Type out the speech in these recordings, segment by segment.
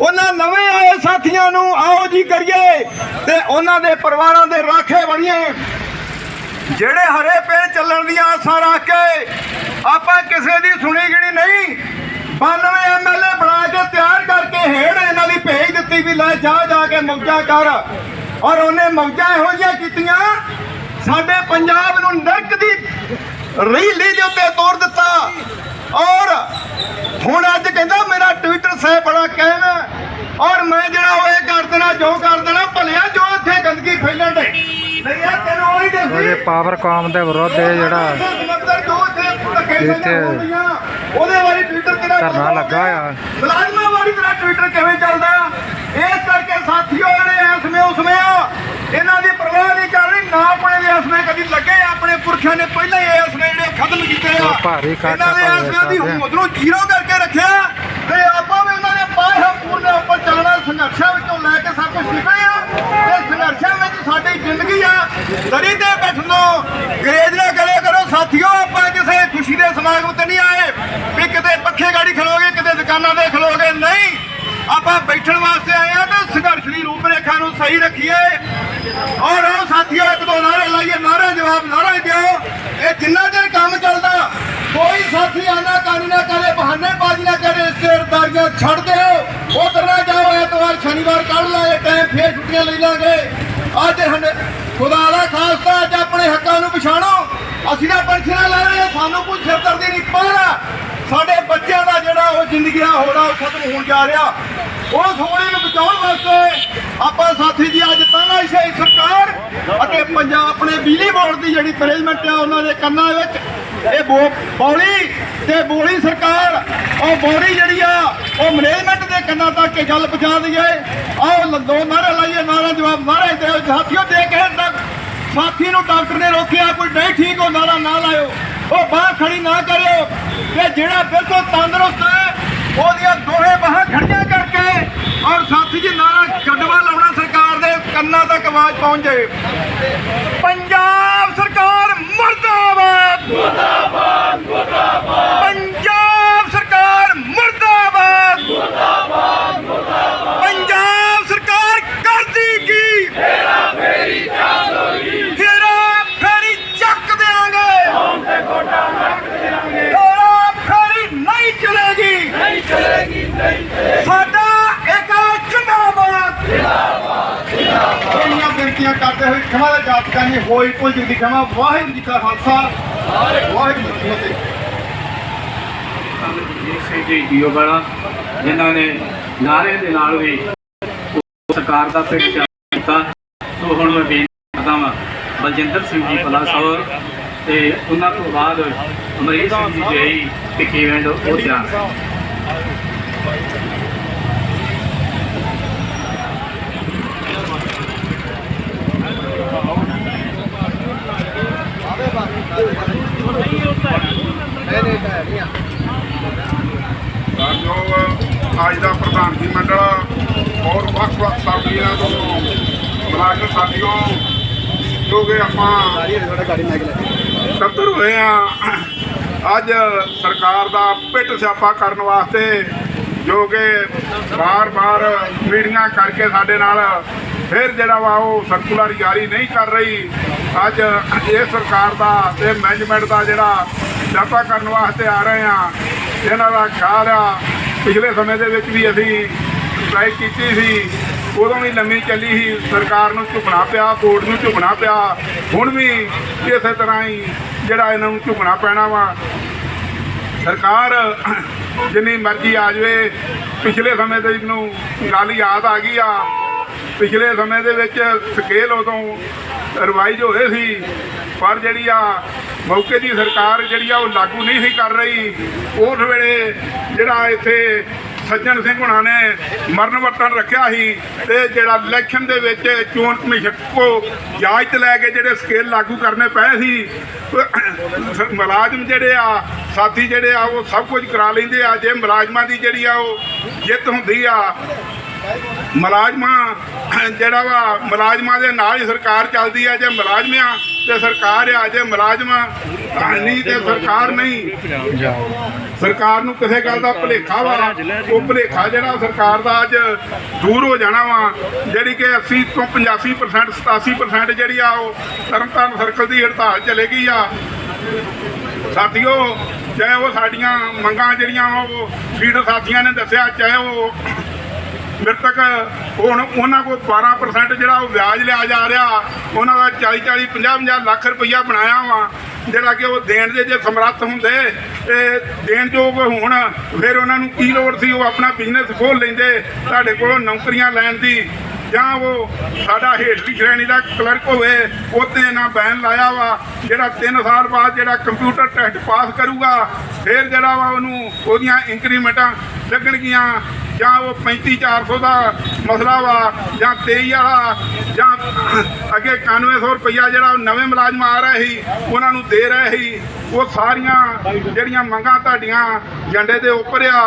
ਉਹਨਾਂ ਨਵੇਂ ਆਏ ਸਾਥੀਆਂ ਨੂੰ ਆਓ ਜੀ ਕਰੀਏ ਤੇ ਉਹਨਾਂ ਦੇ ਪਰਿਵਾਰਾਂ ਦੇ ਰਾਖੇ ਬਣੀਏ। ਜਿਹੜੇ ਹਰੇ ਪੇੜ ਚੱਲਣ ਦੀਆਂ ਆਸਾਂ ਰੱਖ ਕੇ ਆਪਾਂ ਕਿਸੇ ਦੀ ਸੁਣੀ ਗਿਣੀ ਨਹੀਂ 92 ਐਮਐਲਏ ਬਣਾ ਕੇ ਤਿਆਰ ਕਰਕੇ ਹੇੜ ਇਹਨਾਂ ਦੀ ਭੇਜ ਦਿੱਤੀ ਵੀ ਲੈ ਜਾ ਜਾ ਕੇ ਮੌਜਾਂ ਕਰ। ਔਰ ਉਹਨੇ ਮੌਜਾਂ ਇਹੋ ਜਿਹੀਆਂ ਕੀਤੀਆਂ, ਸਾਡੇ ਪੰਜਾਬ ਨੂੰ ਨਰਕ ਦੀ ਰੀਲੀ ਦੇ ਉੱਤੇ ਤੋੜ ਦਿੱਤਾ। ਔਰ ਹੁਣ ਅੱਜ ਕਹਿੰਦਾ ਮੇਰਾ ਟਵਿੱਟਰ ਸੇ ਬੜਾ ਕਹਿਮ ਹੈ। ਔਰ ਮੈਂ ਜਿਹੜਾ ਉਹ ਇਹ ਕਰ ਦੇਣਾ ਜੋ ਕਰ ਦੇਣਾ ਭਲਿਆ ਜੋ ਇੱਥੇ ਗੰਦਗੀ ਫੈਲਣ ਦੇ ਨਹੀਂ ਇਹ ਤੈਨੂੰ ਉਹੀ ਪਾਵਰ ਕਾਮ ਦੇ ਵਿਰੁੱਧ ਇਹ ਜਿਹੜਾ ਇੱਥੇ ਉਹਦੇ ਵਾਲੀ ਟਵਿੱਟਰ ਤੇਰਾ ਧਰਨਾ ਲੱਗਾ ਆ। ਮੁਲਾਜ਼ਮਾਂ ਵਾਲੀ ਤੇਰਾ ਟਵਿੱਟਰ ਕਿਵੇਂ ਚੱਲਦਾ? ਇਸ ਕਰਕੇ ਸਾਥੀਓ ਐਸਮੇ ਉਸਮੇ ਆ ਇਹਨਾਂ ਦੀ ਪਰਵਾਹ ਨਹੀਂ ਕਰ ਰਹੀ। ਨਾ ਆਪਣੇ ਦੇ ਐਸਮੇ ਕਦੀ ਲੱਗੇ ਆਪਣੇ ਪੁਰਖਿਆਂ ਨੇ ਪਹਿਲਾਂ ਹੀ ਐਸਮੇ ਜਿਹੜੇ ਖਤਮ ਕੀਤੇ ਆ। ਇਹਨਾਂ ਦੇ ਐਸਮੇ ਦੀ। ਹਿੰਮਤ ਨੂੰ ਜ਼ੀਰੋ ਕਰਕੇ ਰੱਖਿਆ ਤੇ ਆਪਾਂ ਵੀ ਉਹਨਾਂ ਦੇ ਪਾਏ ਹੋਏ ਪੂਰਨੇ ਉੱਪਰ ਚੱਲਣਾ ਸੰਘਰਸ਼ਾਂ ਵਿੱਚੋਂ ਲੈ ਕੇ ਸਭ ਕੁਝ ਨਿਕਲੇ ਆ। ਤੇ ਸੰਘਰਸ਼ਾਂ ਵਿੱਚ ਸਾਡੀ ਜ਼ਿੰਦਗੀ ਆ। ਦਰੀ ਤੇ ਬੈਠਣੋ ਗਰੇਜ ਨਾ ਕਰਿਆ ਕਰੋ, ਸਾਥੀਓ, ਆਪਾਂ ਕਿਸੇ ਖੁਸ਼ੀ ਦੇ ਸਮਾਗਮ ਤੇ ਨਹੀਂ ਆਏ। ਵੀ ਕਿਤੇ ਪੱਖੇ ਗਾੜੀ ਖਲੋਗੇ, ਕਿਤੇ ਦੁਕਾਨਾਂ ਤੇ ਖਲੋਗੇ, ਨਹੀਂ। ਆਪਾਂ ਬੈਠਣ ਵਾਸਤੇ ਆਏ ਆ ਤੇ ਸੰਘਰਸ਼ ਦੀ ਰੂਪਰੇਖਾ ਨੂੰ ਸਹੀ ਰੱਖੀਏ। ਔਰ ਉਹ ਸਾਥੀਓ, ਇੱਕ ਦੋ ਨਾਰੇ ਲਾਈਏ ਨਾਰਾ ਜਵਾਬ ਨਾਰਾ ਦਿਓ। ਇਹ ਜਿੰਨਾ ਚਿਰ ਕੰਮ ਚੱਲਦਾ, ਕੋਈ ਸਾਥੀ ਆਨਾ ਕਾਨੀ ਨਾ ਕਰੇ ਬਹਾਨੇ ਬਾਜ਼ੀ ਨਾ ਕਰੇ ਇਸਤੇਰਦਾਰੀਆਂ ਛੱਡ ਦਿਓ। ਉਧਰ ਸ਼ਨੀਵਾਰ ਕੱਢ ਲਾਂਗੇ, ਟਾਈਮ ਫੇਰ ਛੁੱਟੀਆਂ ਲੈ ਲਾਂਗੇ। ਅੱਜ ਹਨ ਖੁਦਾ ਦਾ ਖਾਲਸਾ, ਅੱਜ ਆਪਣੇ ਹੱਕਾਂ ਨੂੰ ਪਛਾਣੋ। ਅਸੀਂ ਤਾਂ ਪੈਨਸ਼ਨਾਂ ਲੈ ਰਹੇ ਹਾਂ, ਸਾਨੂੰ ਕੋਈ ਸਿਰਦਰਦੀ ਨਹੀਂ, ਪਾਰਾ ਸਾਡੇ ਬੱਚਿਆਂ ਦਾ ਜਿਹੜਾ ਉਹ ਜ਼ਿੰਦਗੀ ਦਾ ਹੋਣਾ ਉਹ ਖਤਮ ਹੋਣ ਜਾ ਰਿਹਾ। ਉਸ ਹੋਣੇ ਨੂੰ ਬਚਾਉਣ ਵਾਸਤੇ ਆਪਾਂ ਸਾਥੀ ਜੀ, ਅੱਜ ਤਾਨਾਸ਼ਾਹੀ ਸਰਕਾਰ ਅਤੇ ਪੰਜਾਬ ਆਪਣੇ ਬਿਜਲੀ ਬੋਰਡ ਦੀ ਜਿਹੜੀ ਮੈਨੇਜਮੈਂਟ ਆ, ਉਹਨਾਂ ਦੇ ਕੰਨਾਂ ਵਿੱਚ ਇਹ ਬੋ ਤੇ ਬੋਲੀ ਸਰਕਾਰ, ਉਹ ਬੋੜੀ ਜਿਹੜੀ ਆ, ਉਹ ਮੈਨੇਜਮੈਂਟ ਦੇ ਕੰਨਾਂ ਤੱਕ ਇਹ ਗੱਲ ਪਹੁੰਚਾ ਦਈਏ ਆਓ ਦੋ ਨਾਰੇ ਲਾਈਏ ਨਾਰਾ ਜਵਾਬ ਨਾਰੇ ਦਿਓ। ਸਾਥੀਓ ਦੇ ਕੇ ਤੱਕ ਸਾਥੀ ਨੂੰ ਡਾਕਟਰ ਨੇ ਰੋਕਿਆ, ਕੋਈ ਨਹੀਂ ਠੀਕ ਹੋ ਨਾਰਾ ਨਾ ਲਾਇਓ। ਉਹ ਬਾਹਰ ਖੜੀ ਨਾ ਕਰਿਓ। ਤੇ ਜਿਹੜਾ ਬਿਲਕੁਲ ਤੰਦਰੁਸਤ ਹੈ, ਉਹਦੀਆਂ ਦੋਹੇ ਬਾਹਾਂ ਖੜੀਆਂ ਕਰ ਜੀ, ਨਾਰਾ ਗੱਡਵਾ ਲਾਉਣਾ ਸਰਕਾਰ ਦੇ, ਕੰਨਾਂ ਤੱਕ ਆਵਾਜ਼ ਪਹੁੰਚ ਜਾਏ। ਪੰਜਾਬ ਸਰਕਾਰ ਮਰਦਾਬਾਦ! ਮੁਰਦਾਬਾਦ ਮੁਰਦਾਬਾਦ ਪੰਜਾਬ ਸਰਕਾਰ ਮੁਰਦਾਬਾਦ ਮੁਰਦਾਬਾਦ ਮੁਰਦਾਬਾਦ ਪੰਜਾਬ ਸਰਕਾਰ ਕਰਦੀ ਕੀ ਫੇਰਾ ਫੇਰੀ ਚੱਕ ਹੋਈ ਫੇਰਾ ਫੇਰੀ ਚੱਕ ਦੇਾਂਗੇ ਹੌਂ ਤੇ ਗੋਡਾ ਰੱਖ ਦੇਾਂਗੇ ਫੇਰਾ ਫੇਰੀ ਨਹੀਂ ਚਲੇਗੀ ਨਹੀਂ ਚਲੇਗੀ ਨਹੀਂ ਸਾਡਾ ਇੱਕ ਜਿੰਦਾਬਾਦ ਇੰਨੀਆਂ ਬੇਨਤੀਆਂ ਕਰਦੇ ਹੋਏ ਖਮਾ ਦਾ ਹੋਈ ਭੁੱਲ ਦੀ ਖਮਾ। ਵਾਹਿਗੁਰੂ ਜੀ ਕਾ ਖਾਲਸਾ। ਵਾਹਿਗੁਰੂ ਜੀ ਕੀ ਫਤਿਹ। ਜੀ, ਜੀਓ ਵਾਲਾ ਜਿਨ੍ਹਾਂ ਨੇ ਨਾਰੇ ਦੇ ਨਾਲ ਵੀ ਸਰਕਾਰ ਦਾ ਪਿੱਠ ਕੀਤਾ ਸੋ ਹੁਣ ਮੈਂ ਬੇਨਤੀ ਕਰਦਾ ਵਾਂ, ਬਲਜਿੰਦਰ ਸਿੰਘ ਜੀ ਪਲਾਸੌਰ ਤੇ ਉਹਨਾਂ ਤੋਂ ਬਾਅਦ ਅਮਰੀਕ ਸਿੰਘ ਜੀ ਜਈ ਟਿਕੀਵਿੰਡ ਉਹ ਜਾਣ ਜੋ ਅੱਜ ਦਾ ਪ੍ਰਧਾਨ ਪ੍ਰਧਾਨਗੀ ਮੰਡਲ ਔਰ ਵੱਖ-ਵੱਖ ਸਾਥੀਆਂ ਤੋਂ ਮੁਲਾਜ਼ਮ ਸਾਥੀਓ ਜੋ ਕਿ ਆਪਾਂ। ਇਕੱਤਰ ਹੋਏ ਆ। ਅੱਜ ਸਰਕਾਰ ਦਾ ਪਿੱਟ ਸਿਆਪਾ ਕਰਨ ਵਾਸਤੇ ਜੋ ਕਿ ਬਾਰ-ਬਾਰ ਮੀਟਿੰਗਾਂ ਕਰਕੇ ਸਾਡੇ ਨਾਲ ਫਿਰ ਜਿਹੜਾ ਵਾ ਉਹ ਸਰਕੂਲਰ ਜਾਰੀ ਨਹੀਂ ਕਰ ਰਹੀ। ਅੱਜ ਇਹ ਸਰਕਾਰ ਦਾ ਤੇ ਮੈਨੇਜਮੈਂਟ ਦਾ ਜਿਹੜਾ ਸਿਆਪਾ ਕਰਨ ਵਾਸਤੇ ਆ ਰਹੇ ਆ ਇਹਨਾਂ ਦਾ ਖਿਆਲ ਆ। ਪਿਛਲੇ ਸਮੇਂ ਦੇ ਵਿੱਚ ਵੀ ਅਸੀਂ ਸਟ੍ਰਾਈਕ ਕੀਤੀ ਸੀ, ਉਦੋਂ ਵੀ ਲੰਮੀ ਚੱਲੀ ਸੀ, ਸਰਕਾਰ ਨੂੰ ਝੁਕਣਾ ਪਿਆ ਕੋਰਟ ਨੂੰ ਝੁਕਣਾ ਪਿਆ। ਹੁਣ ਵੀ ਇਸੇ ਤਰ੍ਹਾਂ ਹੀ ਜਿਹੜਾ ਇਹਨਾਂ ਨੂੰ ਝੁਕਣਾ ਪੈਣਾ ਵਾ। ਸਰਕਾਰ ਜਿੰਨੀ ਮਰਜ਼ੀ ਆ ਜਾਵੇ, ਪਿਛਲੇ ਸਮੇਂ ਦੇ ਨੂੰ ਗੱਲ ਯਾਦ ਆ ਗਈ ਆ। ਪਿਛਲੇ ਸਮੇਂ ਦੇ ਵਿੱਚ ਸਕੇਲ ਉਦੋਂ ਰਿਵਾਈਜ਼ ਹੋਏ ਸੀ, ਪਰ ਜਿਹੜੀ ਆ ਮੌਕੇ ਦੀ ਸਰਕਾਰ ਜਿਹੜੀ ਆ ਉਹ ਲਾਗੂ ਨਹੀਂ ਸੀ ਕਰ ਰਹੀ। ਉਸ ਵੇਲੇ ਜਿਹੜਾ ਇੱਥੇ ਸੱਜਣ ਸਿੰਘ ਹੁਣਾਂ ਨੇ ਮਰਨ ਵਰਤਨ ਰੱਖਿਆ ਸੀ ਤੇ ਜਿਹੜਾ ਇਲੈਕਸ਼ਨ ਦੇ ਵਿੱਚ ਚੋਣ ਕਮਿਸ਼ਨ ਕੋ ਜਾਂਚ ਲੈ ਕੇ ਜਿਹੜੇ ਸਕੇਲ ਲਾਗੂ ਕਰਨੇ ਪਏ ਸੀ, ਮੁਲਾਜ਼ਮ ਜਿਹੜੇ ਆ, ਸਾਥੀ ਜਿਹੜੇ ਆ, ਉਹ ਸਭ ਕੁਝ ਕਰਾ ਲੈਂਦੇ ਆ। ਜੇ ਮੁਲਾਜ਼ਮਾਂ ਦੀ ਜਿਹੜੀ ਆ ਉਹ ਜਿੱਤ ਹੁੰਦੀ ਆ ਮੁਲਾਜ਼ਮਾਂ, ਜਿਹੜਾ ਵਾ ਮੁਲਾਜ਼ਮਾਂ ਦੇ ਨਾਲ ਹੀ ਸਰਕਾਰ ਚੱਲਦੀ ਆ, ਜੇ ਮੁਲਾਜ਼ਮਾਂ ਤੇ ਸਰਕਾਰ ਆ, ਜੇ ਮੁਲਾਜ਼ਮ ਨਹੀਂ ਤੇ ਸਰਕਾਰ ਨਹੀਂ। ਸਰਕਾਰ ਨੂੰ ਕਿਸੇ ਗੱਲ ਦਾ ਭੁਲੇਖਾ ਵਾ, ਉਹ ਭੁਲੇਖਾ ਜਿਹੜਾ ਸਰਕਾਰ ਦਾ ਅੱਜ ਦੂਰ ਹੋ ਜਾਣਾ ਵਾ, ਜਿਹੜੀ ਕਿ 80 ਤੋਂ 85% 87% ਜਿਹੜੀ ਆ, ਉਹ ਤਰਨਤਾਰਨ ਸਰਕਲ ਦੀ ਹੜਤਾਲ ਚਲੇਗੀ ਆ। ਸਾਥੀਓ, ਚਾਹੇ ਉਹ ਸਾਡੀਆਂ ਮੰਗਾਂ ਜਿਹੜੀਆਂ ਉਹ ਲੀਡਰ ਸਾਥੀਆਂ ਨੇ ਦੱਸਿਆ, ਚਾਹੇ ਉਹ ਮ੍ਰਿਤਕ ਹੁਣ ਉਹਨਾਂ ਕੋਲ 12% ਜਿਹੜਾ ਉਹ ਵਿਆਜ ਲਿਆ ਜਾ ਰਿਹਾ, ਉਹਨਾਂ ਦਾ 40 40 50 50 ਲੱਖ ਰੁਪਈਆ ਬਣਾਇਆ ਵਾ, ਜਿਹੜਾ ਕਿ ਉਹ ਦੇਣ ਦੇ ਜੇ ਸਮਰੱਥ ਹੁੰਦੇ, ਤੇ ਦੇਣ ਯੋਗ ਹੋਣ, ਫਿਰ ਉਹਨਾਂ ਨੂੰ ਕੀ ਲੋੜ ਸੀ ਉਹ ਆਪਣਾ ਬਿਜ਼ਨਸ ਖੋਲ ਲੈਂਦੇ, ਤੁਹਾਡੇ ਕੋਲੋਂ ਨੌਕਰੀਆਂ ਲੈਣ ਦੀ, ਜਾਂ ਉਹ ਸਾਡਾ ਹੇਠਲੀ ਸ਼੍ਰੇਣੀ ਦਾ ਕਲਰਕ ਹੋਵੇ ਉਹਤੇ ਨਾ ਬੈਨ ਲਾਇਆ ਵਾ, ਜਿਹੜਾ 3 ਸਾਲ ਬਾਅਦ ਜਿਹੜਾ ਕੰਪਿਊਟਰ ਟੈਸਟ ਪਾਸ ਕਰੂਗਾ, ਫਿਰ ਜਿਹੜਾ ਵਾ ਉਹਨੂੰ ਉਹਦੀਆਂ ਇੰਕਰੀਮੈਂਟਾਂ ਲੱਗਣਗੀਆਂ ਜਾਂ ਉਹ 35400 ਦਾ ਮਸਲਾ ਵਾ, ਜਾਂ 23 ਵਾਲਾ, ਜਾਂ ਅੱਗੇ 9100 ਰੁਪਈਆ ਜਿਹੜਾ ਉਹ ਨਵੇਂ ਮੁਲਾਜ਼ਮ ਆ ਰਹੇ ਸੀ, ਉਹਨਾਂ ਨੂੰ ਦੇ ਰਹੇ ਸੀ, ਉਹ ਸਾਰੀਆਂ ਜਿਹੜੀਆਂ ਮੰਗਾਂ ਤੁਹਾਡੀਆਂ ਝੰਡੇ ਦੇ ਉੱਪਰ ਆ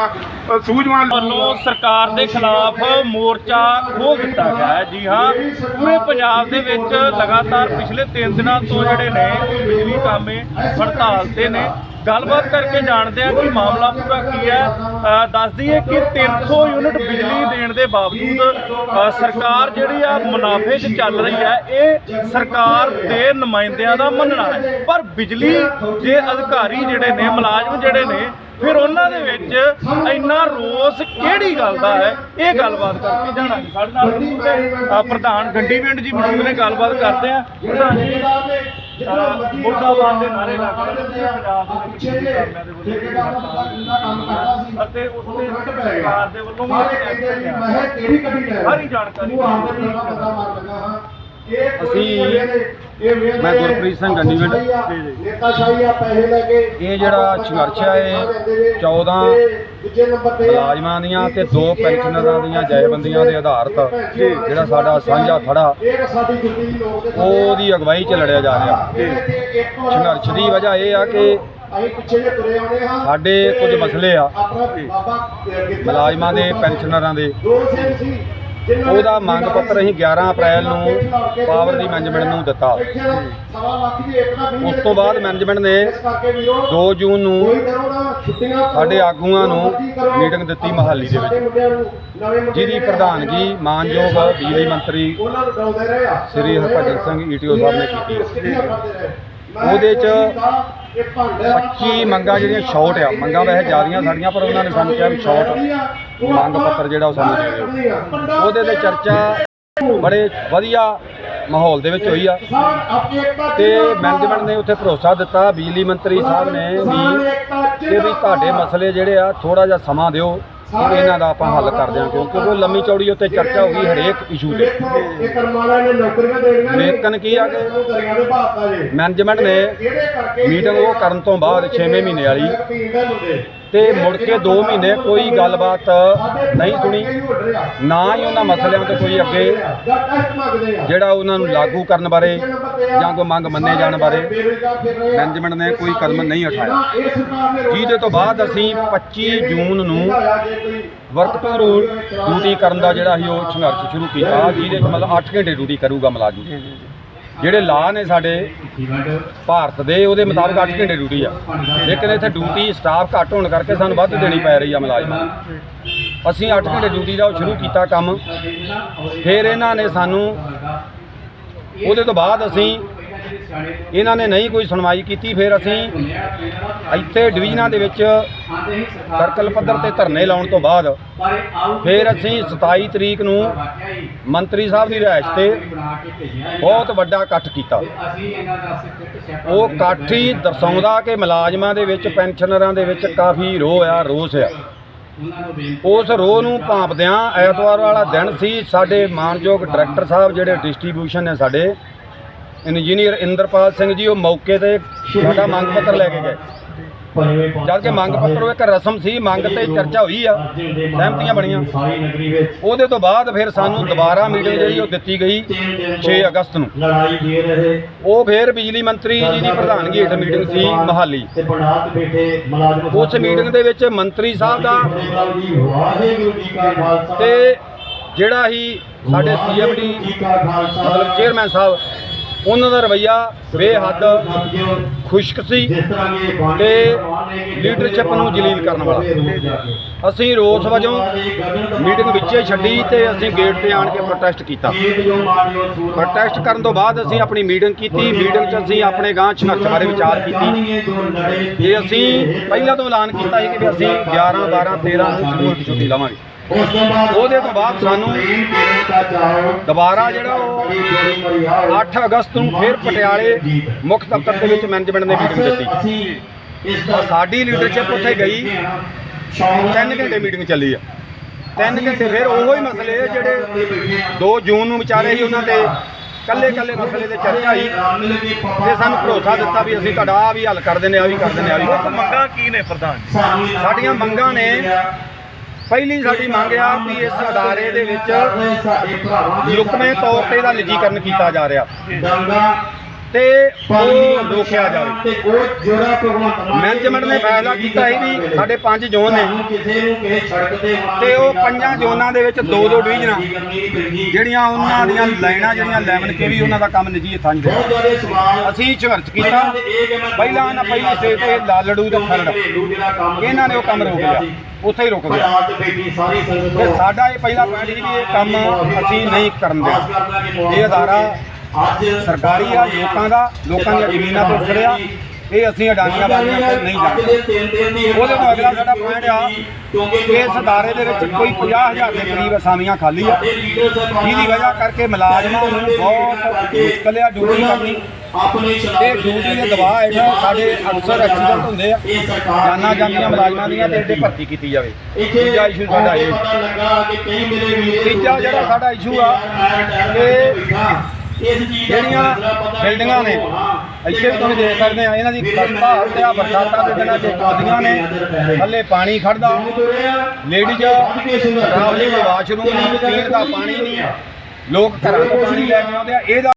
ਸੂਝਵਾਨ ਵੱਲੋਂ ਸਰਕਾਰ ਦੇ ਖਿਲਾਫ ਮੋਰਚਾ ਖੋਲ ਦਿੱਤਾ ਗਿਆ ਹੈ। ਜੀ ਹਾਂ, ਪੂਰੇ ਪੰਜਾਬ ਦੇ ਵਿੱਚ ਲਗਾਤਾਰ ਪਿਛਲੇ 3 ਦਿਨਾਂ ਤੋਂ ਜਿਹੜੇ ਨੇ ਉਹ ਬਿਜਲੀ ਕਾਮੇ, ਹੜਤਾਲ ਤੇ ਨੇ ਗੱਲਬਾਤ ਕਰਕੇ ਜਾਣਦੇ ਆ ਕਿ ਮਾਮਲਾ ਪੂਰਾ ਕੀ ਹੈ। ਅ, ਦੱਸ ਦਈਏ ਕਿ 300 ਯੂਨਿਟ ਬਿਜਲੀ ਦੇਣ ਦੇ ਬਾਵਜੂਦ ਸਰਕਾਰ ਜਿਹੜੀ ਆ ਮੁਨਾਫੇ 'ਚ ਚੱਲ ਰਹੀ ਹੈ ਇਹ ਸਰਕਾਰ ਦੇ ਨੁਮਾਇੰਦਿਆਂ ਦਾ ਮੰਨਣਾ ਹੈ। ਪਰ ਬਿਜਲੀ ਦੇ ਅਧਿਕਾਰੀ ਜਿਹੜੇ ਨੇ ਮੁਲਾਜ਼ਮ ਜਿਹੜੇ ਨੇ ਫਿਰ ਉਹਨਾਂ ਦੇ ਵਿੱਚ ਇੰਨਾ ਰੋਸ ਕਿਹੜੀ ਗੱਲ ਦਾ ਹੈ? ਇਹ ਗੱਲਬਾਤ ਕਰਕੇ ਜਾਣਾ ਸਾਡੇ ਨਾਲ ਪ੍ਰਧਾਨ ਗੰਡੀ ਪਿੰਡ ਜੀ ਮੌਜੂਦ ਨੇ ਗੱਲਬਾਤ ਕਰਦੇ ਆ ਪ੍ਰਧਾਨ ਜੀ ਮੁਰਦਾਬਾਦ ਦੇ ਨਾਰੇ ਰਹੇ ਨੇ ਪੰਜਾਬ ਦੇ ਵਿੱਚ ਕਾਮਿਆਂ ਦੇ ਵੱਲੋਂ ਅਤੇ ਉਸ ਤੇ ਸਰਕਾਰ ਦੇ ਵੱਲੋਂ ਵੀ ਸਾਰੀ ਜਾਣਕਾਰੀ ਅਸੀਂ ਮੈਂ ਗੁਰਪ੍ਰੀਤ ਸਿੰਘ ਗੰਡੀਵਿੰਡ ਇਹ ਜਿਹੜਾ ਸੰਘਰਸ਼ ਹੈ ਇਹ 14 ਮੁਲਾਜ਼ਮਾਂ ਦੀਆਂ ਤੇ ਦੋ ਪੈਨਸ਼ਨਰਾਂ ਦੀਆਂ ਜਥੇਬੰਦੀਆਂ ਦੇ ਆਧਾਰਿਤ ਜਿਹੜਾ ਸਾਡਾ ਸਾਂਝਾ ਥੜਾ ਉਹਦੀ ਅਗਵਾਈ 'ਚ ਲੜਿਆ ਜਾ ਰਿਹਾ। ਸੰਘਰਸ਼ ਦੀ ਵਜ੍ਹਾ ਇਹ ਆ ਕਿ ਸਾਡੇ ਕੁਝ ਮਸਲੇ ਆ। ਮੁਲਾਜ਼ਮਾਂ ਦੇ ਪੈਨਸ਼ਨਰਾਂ ਦੇ। ਉਹਦਾ ਮੰਗ ਪੱਤਰ ਅਸੀਂ 11 ਅਪ੍ਰੈਲ ਨੂੰ ਪਾਵਰ ਦੀ ਮੈਨੇਜਮੈਂਟ ਨੂੰ ਦਿੱਤਾ। ਉਸ ਤੋਂ ਬਾਅਦ ਮੈਨੇਜਮੈਂਟ ਨੇ 2 ਜੂਨ ਨੂੰ ਸਾਡੇ ਆਗੂਆਂ ਨੂੰ ਮੀਟਿੰਗ ਦਿੱਤੀ ਮਹਾਲੀ ਦੇ ਵਿੱਚ। ਜਿਹਦੀ ਪ੍ਰਧਾਨਗੀ ਮਾਨਯੋਗ ਬਿਜਲੀ ਮੰਤਰੀ ਸ੍ਰੀ ਹਰਭਜਨ ਸਿੰਘ ਈਟੀਓ ਸਾਹਿਬ ਨੇ ਕੀਤੀ ਉਹਦੇ 'ਚ 25 ਮੰਗਾਂ ਜਿਹੜੀਆਂ ਸ਼ਾਰਟ ਆ, ਮੰਗਾਂ ਵੈਸੇ ਜ਼ਿਆਦੀਆਂ ਸਾਡੀਆਂ, ਪਰ ਉਹਨਾਂ ਨੇ ਸਾਨੂੰ ਕਿਹਾ ਵੀ ਸ਼ਾਰਟ ਮੰਗ ਪੱਤਰ ਜਿਹੜਾ ਉਹ ਸਾਨੂੰ ਦੇ ਦਿਓ। ਉਹਦੇ ਤੇ ਚਰਚਾ ਬੜੇ ਵਧੀਆ ਮਾਹੌਲ ਦੇ ਵਿੱਚ ਹੋਈ ਆ। ਤੇ ਮੈਨੇਜਮੈਂਟ ਨੇ ਉੱਥੇ ਭਰੋਸਾ ਦਿੱਤਾ, ਬਿਜਲੀ ਮੰਤਰੀ ਸਾਹਿਬ ਨੇ ਵੀ ਕਿ ਵੀ ਤੁਹਾਡੇ ਮਸਲੇ ਜਿਹੜੇ ਆ ਥੋੜਾ ਜਿਹਾ ਸਮਾਂ ਦਿਓ, ਇਹਨਾਂ ਦਾ ਆਪਾਂ ਹੱਲ ਕਰਦੇ ਹਾਂ ਕਿਉਂਕਿ ਉਹ ਲੰਮੀ ਚੌੜੀ ਉੱਤੇ ਚਰਚਾ ਹੋ ਗਈ ਹਰੇਕ ਇਸ਼ੂ ਤੇ। ਲੇਕਿਨ ਕੀ ਆ ਕਿ ਮੈਨੇਜਮੈਂਟ ਨੇ ਮੀਟਿੰਗ ਉਹ ਕਰਨ ਤੋਂ ਬਾਅਦ 6ਵੇਂ ਮਹੀਨੇ ਵਾਲੀ ਤੇ ਮੁੜ ਕੇ 2 ਮਹੀਨੇ ਕੋਈ ਗੱਲਬਾਤ ਨਹੀਂ ਸੁਣੀ। ਨਾ ਹੀ ਉਹਨਾਂ ਮਸਲਿਆਂ ਤੇ ਕੋਈ ਅੱਗੇ ਜਿਹੜਾ ਉਹਨਾਂ ਨੂੰ ਲਾਗੂ ਕਰਨ ਬਾਰੇ ਜਾਂ ਕੋਈ ਮੰਗ ਮੰਨੇ ਜਾਣ ਬਾਰੇ ਮੈਨੇਜਮੈਂਟ ਨੇ ਕੋਈ ਕਦਮ ਨਹੀਂ ਉਠਾਇਆ। ਜਿਹਦੇ ਤੋਂ ਬਾਅਦ ਅਸੀਂ 25 ਜੂਨ ਨੂੰ ਵਰਕ ਟੂ ਰੂਲ ਡਿਊਟੀ ਕਰਨ ਦਾ ਜਿਹੜਾ ਸੀ ਉਹ ਸੰਘਰਸ਼ ਸ਼ੁਰੂ ਕੀਤਾ। ਜਿਹਦੇ ਵਿੱਚ ਮਤਲਬ 8 ਘੰਟੇ ਡਿਊਟੀ ਕਰੂਗਾ ਮੁਲਾਜ਼ਮ। ਜਿਹੜੇ ਲਾਅ ਨੇ ਸਾਡੇ ਭਾਰਤ ਦੇ, ਉਹਦੇ ਮੁਤਾਬਕ 8 ਘੰਟੇ ਡਿਊਟੀ ਆ। ਲੇਕਿਨ ਇੱਥੇ ਡਿਊਟੀ ਸਟਾਫ ਘੱਟ ਹੋਣ ਕਰਕੇ ਸਾਨੂੰ ਵੱਧ ਦੇਣੀ ਪੈ ਰਹੀ ਆ ਮੁਲਾਜ਼ਮਾਂ। ਨੂੰ ਅਸੀਂ 8 ਘੰਟੇ ਡਿਊਟੀ ਦਾ ਉਹ ਸ਼ੁਰੂ ਕੀਤਾ ਕੰਮ। ਫਿਰ ਇਹਨਾਂ ਨੇ ਸਾਨੂੰ, ਉਹਦੇ ਤੋਂ ਬਾਅਦ ਅਸੀਂ ਇਹਨਾਂ ਨੇ ਨਹੀਂ ਕੋਈ ਸੁਣਵਾਈ ਕੀਤੀ, ਫਿਰ ਅਸੀਂ ਇੱਥੇ ਡਿਵੀਜ਼ਨਾਂ ਦੇ ਵਿੱਚ ਸਰਕਲ ਪੱਧਰ ਤੇ ਧਰਨੇ ਲਾਉਣ ਤੋਂ ਬਾਅਦ ਫਿਰ ਅਸੀਂ 27 ਤਰੀਕ ਨੂੰ ਮੰਤਰੀ ਸਾਹਿਬ ਦੀ ਰਿਹਾਇਸ਼ ਤੇ ਬਹੁਤ ਵੱਡਾ ਇਕੱਠ ਕੀਤਾ। ਉਹ ਇਕੱਠ ਹੀ ਦਰਸਾਉਂਦਾ ਕਿ ਮੁਲਾਜ਼ਮਾਂ ਦੇ ਵਿੱਚ, ਪੈਨਸ਼ਨਰਾਂ ਦੇ ਵਿੱਚ ਕਾਫੀ ਰੋਹ ਆ, ਰੋਸ ਆ। ਉਸ ਰੋਹ ਨੂੰ ਭਾਂਪਦਿਆਂ ਐਤਵਾਰ ਵਾਲਾ ਦਿਨ ਸੀ, ਸਾਡੇ ਮਾਨਯੋਗ ਡਾਇਰੈਕਟਰ ਸਾਹਿਬ ਜਿਹੜੇ ਡਿਸਟ੍ਰੀਬਿਊਸ਼ਨ ਨੇ ਸਾਡੇ ਇੰਜੀਨੀਅਰ ਇੰਦਰਪਾਲ ਸਿੰਘ ਜੀ, ਉਹ ਮੌਕੇ ਤੇ ਸਾਡਾ ਮੰਗ ਪੱਤਰ ਲੈ ਕੇ ਗਏ। ਜਦ ਕਿ ਮੰਗ ਪੱਤਰ ਉਹ ਇੱਕ ਰਸਮ ਸੀ, ਮੰਗ ਤੇ ਚਰਚਾ ਹੋਈ ਆ, ਸਹਿਮਤੀਆਂ ਬਣੀਆਂ। ਉਹਦੇ ਤੋਂ ਬਾਅਦ ਫਿਰ ਸਾਨੂੰ ਦੁਬਾਰਾ ਮੀਟਿੰਗ ਜਿਹੜੀ ਉਹ ਦਿੱਤੀ ਗਈ 6 ਅਗਸਤ ਨੂੰ। ਉਹ ਫਿਰ ਬਿਜਲੀ ਮੰਤਰੀ ਜੀ ਦੀ ਪ੍ਰਧਾਨਗੀ ਹੇਠ ਮੀਟਿੰਗ ਸੀ, ਮਹਾਲੀ। ਉਸ ਮੀਟਿੰਗ ਦੇ ਵਿੱਚ ਮੰਤਰੀ ਸਾਹਿਬ ਦਾ ਵਾਹਿਗੁਰੂ ਤੇ ਜਿਹੜਾ ਹੀ ਸਾਡੇ ਸੀਐਮਡੀ ਜੀ ਕਾ ਮਤਲਬ ਚੇਅਰਮੈਨ ਸਾਹਿਬ ਉਹਨਾਂ ਦਾ ਰਵਈਆ ਬੇਹੱਦ ਖੁਸ਼ਕ ਸੀ ਜਿਸ ਤੇ ਲੀਡਰਸ਼ਿਪ ਨੂੰ ਜਲੀਲ ਕਰਨ ਵਾਲਾ। ਅਸੀਂ ਰੋਸ ਵਜੋਂ ਮੀਟਿੰਗ ਵਿੱਚੇ ਛੱਡੀ ਤੇ ਅਸੀਂ ਗੇਟ ਤੇ ਆਣ ਕੇ ਪ੍ਰੋਟੈਸਟ ਕੀਤਾ। ਪ੍ਰੋਟੈਸਟ ਕਰਨ ਤੋਂ ਬਾਅਦ ਅਸੀਂ ਆਪਣੀ ਮੀਟਿੰਗ ਕੀਤੀ। ਮੀਟਿੰਗ 'ਚ ਅਸੀਂ ਆਪਣੇ ਗਾਂ ਸੰਘਰਸ਼ ਬਾਰੇ ਵਿਚਾਰ ਕੀਤੀ। ਤੇ ਅਸੀਂ ਪਹਿਲਾਂ ਤੋਂ ਐਲਾਨ ਕੀਤਾ ਸੀ ਕਿ ਅਸੀਂ 11 12 13 ਨੂੰ ਸਕੂਲ ਛੁੱਟੀ ਲਵਾਂਗੇ। ਉਸ ਤੋਂ ਬਾਅਦ ਉਹਦੇ ਤੋਂ ਬਾਅਦ ਸਾਨੂੰ ਦੁਬਾਰਾ ਜਿਹੜਾ ਉਹ 8 ਅਗਸਤ ਨੂੰ ਫਿਰ ਪਟਿਆਲੇ ਮੁੱਖ ਦਫ਼ਤਰ ਦੇ ਵਿੱਚ ਮੈਨੇਜਮੈਂਟ ਨੇ ਮੀਟਿੰਗ ਦਿੱਤੀ। ਸਾਡੀ ਲੀਡਰਸ਼ਿਪ ਉੱਥੇ ਗਈ। ਤਿੰਨ ਘੰਟੇ ਮੀਟਿੰਗ ਚੱਲੀ ਆ। ਤਿੰਨ ਘੰਟੇ ਫਿਰ ਉਹੋ ਹੀ ਮਸਲੇ ਆ ਜਿਹੜੇ 2 ਜੂਨ ਨੂੰ ਵਿਚਾਰੇ ਸੀ ਉਹਨਾਂ ਤੇ ਕੱਲੇ ਕੱਲੇ ਮਸਲੇ ਤੇ ਚਰਚਾ ਹੋਈ ਤੇ ਸਾਨੂੰ ਭਰੋਸਾ ਦਿੱਤਾ ਵੀ ਅਸੀਂ ਤੁਹਾਡਾ ਆਹ ਵੀ ਹੱਲ ਕਰ ਦਿੰਦੇ ਆ ਵੀ ਕਰ ਦਿੰਦੇ ਆ ਵੀ ਆ। ਮੰਗਾਂ ਕੀ ਨੇ ਪ੍ਰਧਾਨ ਜੀ? ਸਾਡੀਆਂ ਮੰਗਾਂ ਨੇ ਪਹਿਲੀ ਸਾਡੀ ਮੰਗ ਆ ਵੀ ਇਸ ਅਦਾਰੇ ਦੇ ਵਿੱਚ ਦੇ ਲੁਕਵੇਂ ਤੌਰ ਤੇ ਇਹਦਾ ਨਿੱਜੀਕਰਨ ਕੀਤਾ ਜਾ ਰਿਹਾ। ਦੰਗਾ ਤੇ ਉਹ ਰੋਕਿਆ ਜਾਵੇ। ਤੇ ਉਹ ਜਿਹੜਾ ਭਗਵੰਤ ਮਾਨ ਮੈਨੇਜਮੈਂਟ ਨੇ ਫੈਸਲਾ ਕੀਤਾ ਸੀ ਵੀ ਸਾਡੇ ਪੰਜ ਜ਼ੋਨ ਨੇ। ਕਿਸੇ ਨੂੰ ਕਿਸੇ ਸੜਕ ਤੇ ਉਹ ਪੰਜਾਂ ਜ਼ੋਨਾਂ ਦੇ ਵਿੱਚ ਦੋ ਦੋ ਡਿਵੀਜ਼ਨਾਂ ਜਿਹੜੀਆਂ ਉਹਨਾਂ ਦੀਆਂ ਲਾਈਨਾਂ ਜਿਹੜੀਆਂ 11 ਕੇ ਵੀ ਉਹਨਾਂ ਦਾ ਕੰਮ ਨਿੱਜੀ ਹੱਥਾਂ 'ਚ ਦੇ ਅਸੀਂ ਸੰਘਰਸ਼ ਕੀਤਾ। ਪਹਿਲਾਂ ਨਾ ਪਹਿਲੀ ਸਟੇਜ ਤੇ ਲਾਲੜੂ ਤੇ ਖਰੜ। ਇਹਨਾਂ ਨੇ ਉਹ ਕੰਮ ਰੋਕ ਲਿਆ। ਉੱਥੇ ਹੀ ਰੁਕ ਗਿਆ। ਤੇ ਸਾਡਾ ਇਹ ਪਹਿਲਾ ਪੁਆਇੰਟ ਸੀ ਵੀ ਇਹ ਕੰਮ ਅਸੀਂ ਨਹੀਂ ਕਰਨ ਦੇਣਾ ਇਹ ਅਦਾਰਾ ਸਰਕਾਰੀ ਆ ਲੋਕਾਂ ਦਾ ਲੋਕਾਂ ਦੀਆਂ ਜ਼ਮੀਨਾਂ ਤੋਂ ਖੜਿਆ ਇਹ ਅਸੀਂ ਅਡਾਨੀਆਂ ਵਾਲੀਆਂ ਤੇ ਨਹੀਂ ਜਾਣਾ ਉਹਦੇ ਤੋਂ ਅਗਲਾ ਸਾਡਾ ਪੁਆਇੰਟ ਆ ਇਸ ਅਦਾਰੇ ਦੇ ਵਿੱਚ ਕੋਈ 50000 ਦੇ ਕਰੀਬ ਅਸਾਮੀਆਂ ਖਾਲੀ ਆ। ਜਿਹਦੀ ਵਜ੍ਹਾ ਕਰਕੇ ਮੁਲਾਜ਼ਮਾਂ ਨੂੰ ਬਹੁਤ ਮੁਸ਼ਕਲ ਆ ਡਿਊਟੀ ਕਰਨੀ। ਤੇ ਡਿਊਟੀ ਦੇ ਦਬਾਅ ਹੇਠ ਸਾਡੇ ਅਫਸਰ ਐਕਸੀਡੈਂਟ ਹੁੰਦੇ ਆ। ਜਾਨਾਂ ਜਾਂਦੀਆਂ ਮੁਲਾਜ਼ਮਾਂ ਦੀਆਂ ਤੇ ਇਹਦੇ ਭਰਤੀ ਕੀਤੀ ਜਾਵੇ। ਤੀਜਾ ਇਸ਼ੂ ਸਾਡਾ ਇਹ। ਤੀਜਾ ਜਿਹੜਾ ਸਾਡਾ ਇਸ਼ੂ ਆ ਦਾ ਜਿਹੜੀਆਂ ਬਿਲਡਿੰਗਾਂ ਨੇ ਇੱਥੇ ਵੀ ਤੁਸੀਂ ਦੇਖ ਸਕਦੇ ਆ ਇਹਨਾਂ ਦੀ ਖਸਤਾ ਹਾਲਤ ਆ ਬਰਸਾਤਾਂ ਦੇ ਦਿਨਾਂ 'ਚ ਨੇ ਥੱਲੇ ਪਾਣੀ ਖੜਦਾ ਲੇਡੀਜ਼ ਵਾਸ਼ਰੂਮ ਨਹੀਂ ਪੀਣ ਦਾ ਪਾਣੀ ਨਹੀਂ ਲੋਕ ਘਰਾਂ ਤੋਂ ਪਾਣੀ ਲੈ ਕੇ ਆਉਂਦੇ ਆ ਇਹਦਾ